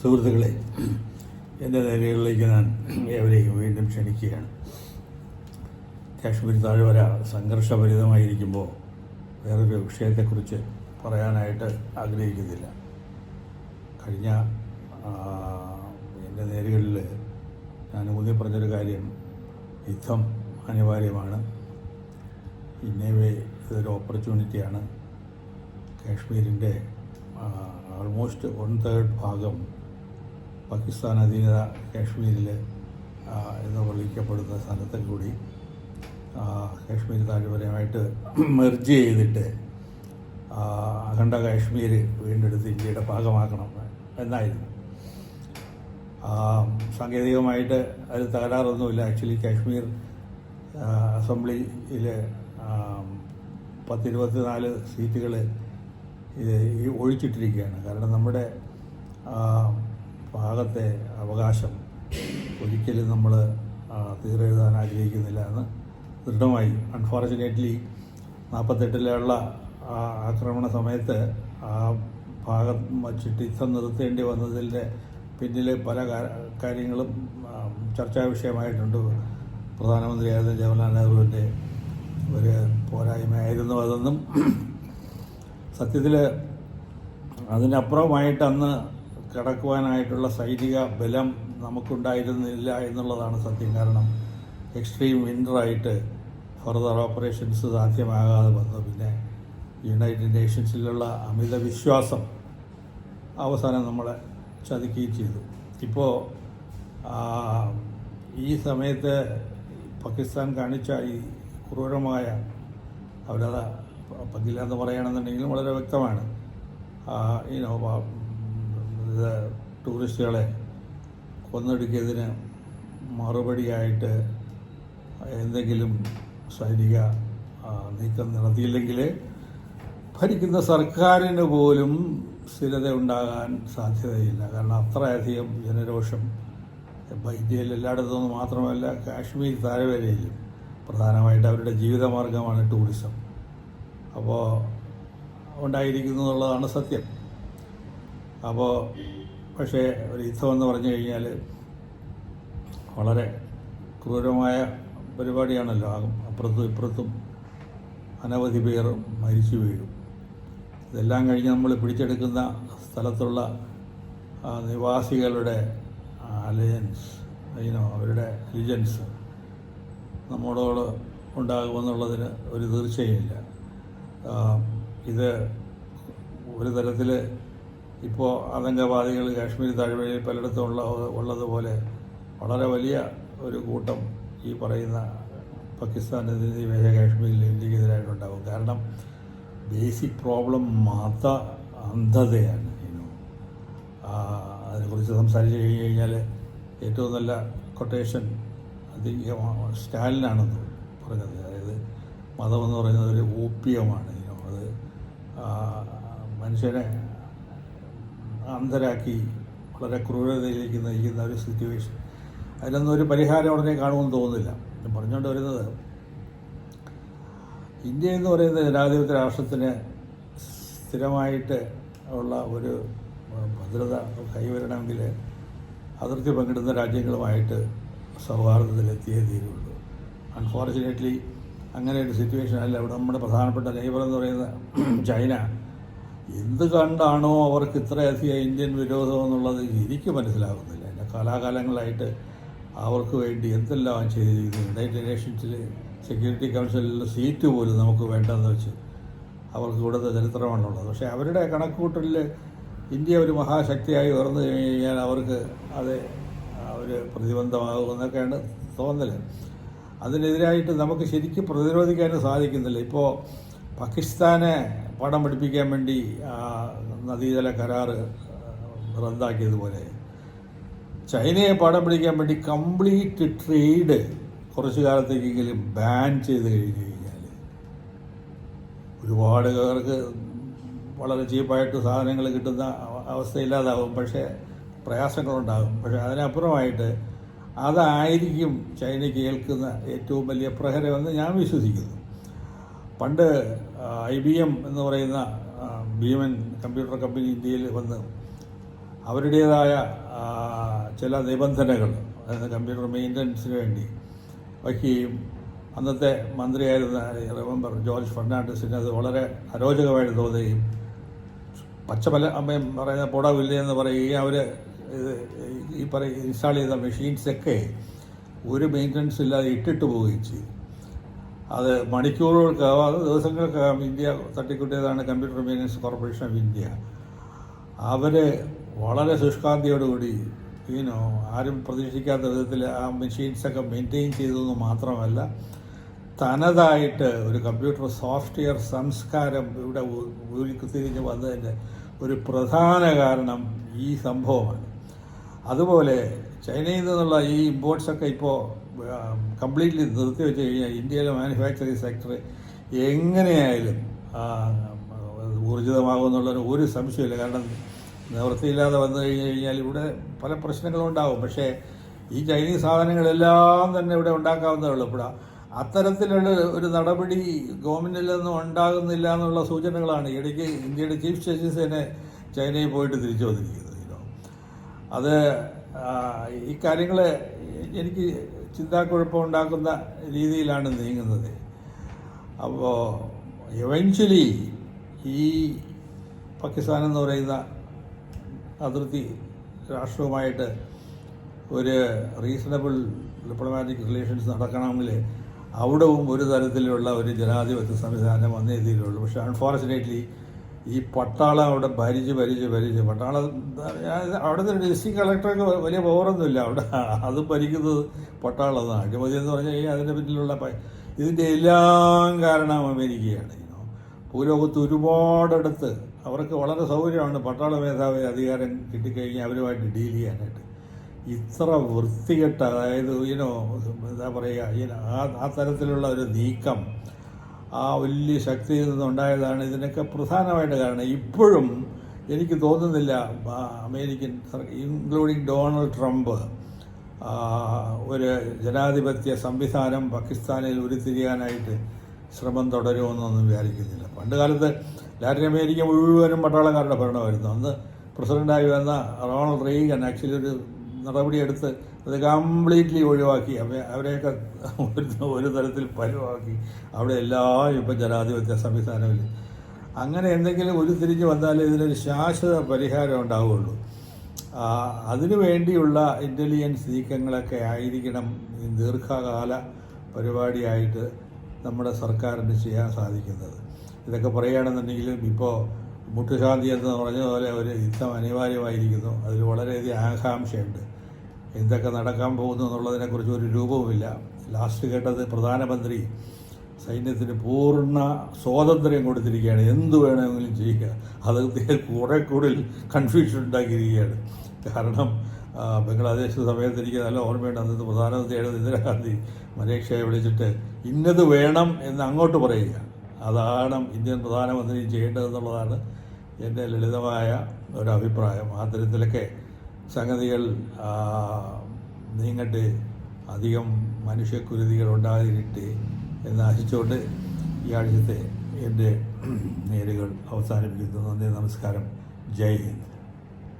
സുഹൃത്തുക്കളെ എന്റെ നിലകളിലേക്ക് ഞാൻ ഏവരെയും വീണ്ടും ക്ഷണിക്കുകയാണ്. കാശ്മീർ താഴ്വര സംഘർഷഭരിതമായിരിക്കുമ്പോൾ വേറൊരു വിഷയത്തെക്കുറിച്ച് പറയാനായിട്ട് ആഗ്രഹിക്കുന്നില്ല. കഴിഞ്ഞ എന്റെ നേരുകളിൽ ഞാൻ ഊന്നി പറഞ്ഞൊരു കാര്യം യുദ്ധം അനിവാര്യമാണ്. ഇന്നേവേ ഇതൊരു ഓപ്പർച്യൂണിറ്റിയാണ് കാശ്മീരിന്റെ ആൾമോസ്റ്റ് വൺ തേർഡ് ഭാഗം പാകിസ്ഥാൻ അധീനത കാശ്മീരിൽ എന്ന് വിളിക്കപ്പെടുന്ന സ്ഥലത്തിൽ കൂടി കാശ്മീർ താഴ്വരയുമായിട്ട് മെർജ് ചെയ്തിട്ട് അഖണ്ഡ കാശ്മീർ വീണ്ടെടുത്ത് ഇന്ത്യയുടെ ഭാഗമാക്കണം എന്നായിരുന്നു. സാങ്കേതികമായിട്ട് അതിൽ തകരാറൊന്നുമില്ല. ആക്ച്വലി കാശ്മീർ അസംബ്ലിയിൽ പത്തിരുപത്തിനാല് സീറ്റുകൾ ഒഴിച്ചിട്ടിരിക്കുകയാണ്. കാരണം നമ്മുടെ ഭാഗത്തെ അവകാശം ഒരിക്കലും നമ്മൾ തീരെഴുതാൻ ആഗ്രഹിക്കുന്നില്ല എന്ന് ദൃഢമായി അൺഫോർച്ചുനേറ്റ്ലി നാൽപ്പത്തെട്ടിലുള്ള ആക്രമണ സമയത്ത് ആ ഭാഗം ചിട്ടിത്തം നിർത്തേണ്ടി വന്നതിന്റെ പിന്നിൽ പല കാര്യങ്ങളും ചർച്ചാ വിഷയമായിട്ടുണ്ട്. പ്രധാനമന്ത്രിയായിരുന്ന ജവഹർലാൽ നെഹ്റുവിന്റെ ഒരു പോരായ്മയായിരുന്നു അതെന്നും സത്യത്തിൽ അതിനപ്പുറമായിട്ട് അന്ന് കടക്കുവാനായിട്ടുള്ള സൈനിക ബലം നമുക്കുണ്ടായിരുന്നില്ല എന്നുള്ളതാണ് സത്യം. കാരണം എക്സ്ട്രീം വിന്ററായിട്ട് ഫർദർ ഓപ്പറേഷൻസ് സാധ്യമാകാതെ വന്നു. പിന്നെ യുണൈറ്റഡ് നേഷൻസിലുള്ള അമിത വിശ്വാസം അവസാനം നമ്മളെ ചതിക്കുകയും ചെയ്തു. ഇപ്പോൾ ഈ സമയത്ത് പാകിസ്ഥാൻ കാണിച്ച ഈ ക്രൂരമായ അവരത് പങ്കില്ല എന്ന് പറയുകയാണെന്നുണ്ടെങ്കിലും വളരെ വ്യക്തമാണ്. ഈ ടൂറിസ്റ്റുകളെ കൊന്നൊടുക്കിയതിന് മറുപടിയായിട്ട് എന്തെങ്കിലും സൈനിക നീക്കം നടത്തിയില്ലെങ്കിൽ ഭരിക്കുന്ന സർക്കാരിന് പോലും സ്ഥിരത ഉണ്ടാകാൻ സാധ്യതയില്ല. കാരണം അത്രയധികം ജനരോഷം ഇപ്പം ഇന്ത്യയിൽ എല്ലായിടത്തും മാത്രമല്ല കാശ്മീർ താഴ്വരയിലും പ്രധാനമായിട്ട് അവരുടെ ജീവിതമാർഗമാണ് ടൂറിസം. അപ്പോൾ ഉണ്ടായിരിക്കുന്നു എന്നുള്ളതാണ് സത്യം. അപ്പോൾ പക്ഷേ ഒരു യുദ്ധം എന്ന് പറഞ്ഞു കഴിഞ്ഞാൽ വളരെ ക്രൂരമായ പരിപാടിയാണല്ലോ. അപ്പുറത്തും ഇപ്പുറത്തും അനവധി പേർ മരിച്ചു വീഴും. ഇതെല്ലാം കഴിഞ്ഞ് നമ്മൾ പിടിച്ചെടുക്കുന്ന സ്ഥലത്തുള്ള നിവാസികളുടെ അലയൻസ് അതിനോ അവരുടെ അലിജൻസ് നമ്മളോട് ഉണ്ടാകുമെന്നുള്ളതിന് ഒരു തീർച്ചയില്ല. ഇത് ഒരു തരത്തിൽ ഇപ്പോൾ ആതങ്കവാദികൾ കാശ്മീർ താഴ്വരയിൽ പലയിടത്തും ഉള്ള ഉള്ളതുപോലെ വളരെ വലിയ ഒരു കൂട്ടം ഈ പറയുന്ന പാകിസ്ഥാനെതിരെ കാശ്മീരിൽ ഇന്ത്യക്കെതിരായിട്ടുണ്ടാകും. കാരണം ബേസിക് പ്രോബ്ലം മത അന്ധതയാണ് അതിനെക്കുറിച്ച് സംസാരിച്ച് കഴിഞ്ഞ് കഴിഞ്ഞാൽ ഏറ്റവും നല്ല കൊട്ടേഷൻ അത് സ്റ്റാലിനാണെന്ന് പറഞ്ഞത്. അതായത് മതം എന്ന് പറയുന്നത് ഒരു ഊപ്പിയമാണ് ഇനോ. അത് മനുഷ്യനെ അന്ധരാക്കി വളരെ ക്രൂരതയിലേക്ക് നയിക്കുന്ന ഒരു സിറ്റുവേഷൻ അതിലൊന്നും ഒരു പരിഹാരം ഉടനെ കാണുമെന്ന് തോന്നുന്നില്ല. പറഞ്ഞുകൊണ്ട് വരുന്നത് ഇന്ത്യ എന്ന് പറയുന്ന ജനാധിപത്യ രാഷ്ട്രത്തിന് സ്ഥിരമായിട്ട് ഉള്ള ഒരു ഭദ്രത കൈവരണമെങ്കിൽ അതിർത്തി പങ്കിടുന്ന രാജ്യങ്ങളുമായിട്ട് സൗഹാർദ്ദത്തിലെത്തിയേ തീരുള്ളൂ. അൺഫോർച്ചുനേറ്റ്ലി അങ്ങനെ ഒരു സിറ്റുവേഷൻ അല്ല. ഇവിടെ നമ്മുടെ പ്രധാനപ്പെട്ട നെയ്ബർ എന്ന് പറയുന്ന ചൈന എന്ത് കണ്ടാണോ അവർക്ക് ഇത്രയധികം ഇന്ത്യൻ വിരോധം എന്നുള്ളത് എനിക്ക് മനസ്സിലാകുന്നില്ല എന്റെ കാലാകാലങ്ങളായിട്ട് അവർക്ക് വേണ്ടി എന്തെല്ലാം ചെയ്തിരിക്കുന്നു? യുണൈറ്റഡ് നേഷൻസിൽ സെക്യൂരിറ്റി കൗൺസിലിൽ സീറ്റ് പോലും നമുക്ക് വേണ്ടെന്ന് വെച്ച് അവർക്ക് കൊടുത്ത ചരിത്രമാണുള്ളത്. പക്ഷേ അവരുടെ കണക്കുകൂട്ടലിൽ ഇന്ത്യ ഒരു മഹാശക്തിയായി ഉയർന്നു കഴിഞ്ഞാൽ അവർക്ക് അത് ഒരു പ്രതിബന്ധമാകുമെന്നൊക്കെയാണ് തോന്നൽ അതിനെതിരായിട്ട് നമുക്ക് ശരിക്കും പ്രതിരോധിക്കാനും സാധിക്കുന്നില്ല. ഇപ്പോൾ പാകിസ്ഥാനെ പടം പഠിപ്പിക്കാൻ വേണ്ടി നദീതല കരാർ റദ്ദാക്കിയതുപോലെ. ചൈനയെ പടം പിടിക്കാൻ വേണ്ടി കംപ്ലീറ്റ് ട്രേഡ് കുറച്ചു കാലത്തേക്കെങ്കിലും ബാൻ ചെയ്ത് കഴിഞ്ഞു കഴിഞ്ഞാൽ ഒരുപാട് പേർക്ക് വളരെ ചീപ്പായിട്ട് സാധനങ്ങൾ കിട്ടുന്ന അവസ്ഥ ഇല്ലാതാവും പക്ഷേ പ്രയാസങ്ങളുണ്ടാകും. പക്ഷേ അതിനപ്പുറമായിട്ട് അതായിരിക്കും ചൈനയ്ക്ക് ഏൽക്കുന്ന ഏറ്റവും വലിയ പ്രഹരമെന്ന് ഞാൻ വിശ്വസിക്കുന്നു. പണ്ട് ഐ ബി എം എന്ന് പറയുന്ന ഭീമൻ കമ്പ്യൂട്ടർ കമ്പനി ഇന്ത്യയിൽ വന്ന് അവരുടേതായ ചില നിബന്ധനകൾ അതായത് കമ്പ്യൂട്ടർ മെയിന്റനൻസിന് വേണ്ടി. വയ്ക്കുകയും അന്നത്തെ മന്ത്രിയായിരുന്ന റിമെമ്പർ ജോർജ് ഫെർണാണ്ടസിന് അത് വളരെ അരോചകമായിട്ട് തോന്നുകയും പച്ചമല അമ്മയും പറയുന്ന പോടാവില്ല എന്ന് പറയുകയും അവർ ഇത് ഈ പറയ ഇൻസ്റ്റാൾ ചെയ്ത മെഷീൻസൊക്കെ ഒരു മെയിന്റനൻസ് ഇല്ലാതെ ഇട്ടിട്ട് പോവുകയും ചെയ്തു. അത് മണിക്കൂറുകൾക്കാവും അത് ദിവസങ്ങൾക്കാവും India തട്ടിക്കുട്ടിയതാണ് computer maintenance corporation of India അവർ വളരെ ശുഷ്കാന്തിയോടുകൂടി ഈനോ ആരും പ്രതീക്ഷിക്കാത്ത വിധത്തിൽ ആ മെഷീൻസൊക്കെ മെയിന്റെയിൻ ചെയ്തതെന്ന് മാത്രമല്ല തനതായിട്ട് ഒരു കമ്പ്യൂട്ടർ സോഫ്റ്റ്വെയർ സംസ്കാരം ഇവിടെ ഉരുത്തിരിഞ്ഞ് വന്നതിന്റെ ഒരു പ്രധാന കാരണം ഈ സംഭവമാണ്. അതുപോലെ ചൈനയിൽ നിന്നുള്ള ഈ ഇമ്പോർട്ട്സൊക്കെ ഇപ്പോൾ കംപ്ലീറ്റ്ലി നിർത്തി വെച്ച് കഴിഞ്ഞാൽ ഇന്ത്യയിലെ മാനുഫാക്ചറിങ് സെക്ടർ എങ്ങനെയായാലും ആ, ഊർജിതമാകുമെന്നുള്ളൊരു ഒരു സംശയമില്ല കാരണം നിവൃത്തിയില്ലാതെ വന്നു കഴിഞ്ഞ് കഴിഞ്ഞാൽ ഇവിടെ പല പ്രശ്നങ്ങളും ഉണ്ടാവും. പക്ഷേ ഈ ചൈനീസ് സാധനങ്ങളെല്ലാം തന്നെ ഇവിടെ ഉണ്ടാക്കാവുന്നതേ ഉള്ളൂ. ഇവിടെ അത്തരത്തിലുള്ള ഒരു നടപടി ഗവൺമെന്റിൽ നിന്നും ഉണ്ടാകുന്നില്ല എന്നുള്ള സൂചനകളാണ് ഇടയ്ക്ക് ഇന്ത്യയുടെ ചീഫ് ജസ്റ്റിസ് തന്നെ ചൈനയിൽ പോയിട്ട് തിരിച്ചു വന്നിരിക്കുന്നത്. അത് ഈ കാര്യങ്ങൾ എനിക്ക് ചിന്താക്കുഴപ്പം ഉണ്ടാക്കുന്ന രീതിയിലാണ് നീങ്ങുന്നത്. അപ്പോൾ എവൻച്വലി ഈ പാകിസ്ഥാൻ എന്ന് പറയുന്ന അതിർത്തി രാഷ്ട്രവുമായിട്ട് ഒരു റീസണബിൾ ഡിപ്ലോമാറ്റിക് റിലേഷൻസ് നടക്കണമെങ്കിൽ അവിടവും ഒരു തരത്തിലുള്ള ഒരു ജനാധിപത്യ സംവിധാനം വന്നേ തീരുള്ളൂ. പക്ഷേ അൺഫോർച്ചുനേറ്റ്ലി ഈ പട്ടാളം അവിടെ ഭരിച്ച് ഭരിച്ച് ഭരിച്ച് പട്ടാളം അവിടുത്തെ ഡിസ്ട്രിക്ട് കളക്ടർക്ക് വലിയ പവറൊന്നുമില്ല അവിടെ അത് ഭരിക്കുന്നത് പട്ടാളതാണ് അഴിമതി എന്ന് പറഞ്ഞാൽ ഈ അതിന്റെ പിന്നിലുള്ള ഇതിന്റെ എല്ലാം കാരണം അമേരിക്കയാണ്. ഭൂലോകത്ത് ഒരുപാടടുത്ത് അവർക്ക് വളരെ സൗകര്യമാണ് പട്ടാള മേധാവി അധികാരം കിട്ടിക്കഴിഞ്ഞാൽ അവരുമായിട്ട് ഡീൽ ചെയ്യാനായിട്ട്. ഇത്ര വൃത്തികെട്ട അതായത് ഈനോ എന്താ പറയുക ആ തരത്തിലുള്ള ഒരു നീക്കം ആ വലിയ ശക്തിയിൽ നിന്നുണ്ടായതാണ്. ഇതിനൊക്കെ പ്രധാനമായിട്ട് കാരണം ഇപ്പോഴും എനിക്ക് തോന്നുന്നില്ല അമേരിക്കൻ ഇൻക്ലൂഡിങ് ഡൊണാൾഡ് ട്രംപ് ഒരു ജനാധിപത്യ സംവിധാനം പാകിസ്ഥാനിൽ ഉരുത്തിരിയാനായിട്ട് ശ്രമം തുടരുമെന്നൊന്നും വിചാരിക്കുന്നില്ല. പണ്ട് കാലത്ത് ലാറ്റിൻ അമേരിക്ക മുഴുവനും പട്ടാളക്കാരുടെ ഭരണമായിരുന്നു. അന്ന് പ്രസിഡന്റായി വന്ന റോണൾഡ് റീഗൻ ആക്ച്വലി ഒരു നടപടിയെടുത്ത് അത് കംപ്ലീറ്റ്ലി ഒഴിവാക്കി. അവ- അവരെയൊക്കെ ഒരു തരത്തിൽ പരിവാക്കി. അവിടെ എല്ലാം ഇപ്പം ജനാധിപത്യ സംവിധാനമില്ല. അങ്ങനെ എന്തെങ്കിലും ഒരു തിരിഞ്ഞ് വന്നാലേ ഇതിനൊരു ശാശ്വത പരിഹാരം ഉണ്ടാവുകയുള്ളൂ അതിനു വേണ്ടിയുള്ള ഇന്റലിജൻസ് നീക്കങ്ങളൊക്കെ ആയിരിക്കണം. ദീർഘകാല പരിപാടിയായിട്ട് നമ്മുടെ സർക്കാരിന് ചെയ്യാൻ സാധിക്കുന്നത്. ഇതൊക്കെ പറയുകയാണെന്നുണ്ടെങ്കിലും ഇപ്പോൾ മുട്ടുശാന്തി എന്ന് പറഞ്ഞതുപോലെ ഒരു യുദ്ധം അനിവാര്യമായിരിക്കുന്നു. അതിൽ വളരെയധികം ആകാംക്ഷയുണ്ട്. എന്തൊക്കെ നടക്കാൻ പോകുന്നു എന്നുള്ളതിനെക്കുറിച്ച് ഒരു രൂപവുമില്ല. ലാസ്റ്റ് കേട്ടത് പ്രധാനമന്ത്രി സൈന്യത്തിന് പൂർണ സ്വാതന്ത്ര്യം കൊടുത്തിരിക്കുകയാണ്. എന്ത് വേണമെങ്കിലും ചെയ്യുക. അത് കുറെ കൂടുതൽ കൺഫ്യൂഷൻ ഉണ്ടാക്കിയിരിക്കുകയാണ്. കാരണം ബംഗ്ലാദേശ് സമയത്ത് എനിക്ക് നല്ല ഓർമ്മയുണ്ട്. അന്നത്തെ പ്രധാനമന്ത്രിയായിരുന്നു ഇന്ദിരാഗാന്ധി. മലേഷ്യയെ വിളിച്ചിട്ട് ഇന്നത് വേണം എന്ന് അങ്ങോട്ട് പറയുക. അതാണ് ഇന്ത്യൻ പ്രധാനമന്ത്രി ചെയ്യേണ്ടതെന്നുള്ളതാണ് എന്റെ ലളിതമായ ഒരു അഭിപ്രായം. ആ തരത്തിലൊക്കെ സംഗതികൾ നീങ്ങട്ടെ അധികം മനുഷ്യക്കുരുതികൾ ഉണ്ടാതിരിട്ടെ എന്ന് ആശിച്ചുകൊണ്ട് ഈ ആഴ്ചത്തെ എന്റെ നേരുകൾ അവസാനിപ്പിക്കുന്നു. നന്ദി നമസ്കാരം. ജയ് ഹിന്ദ്.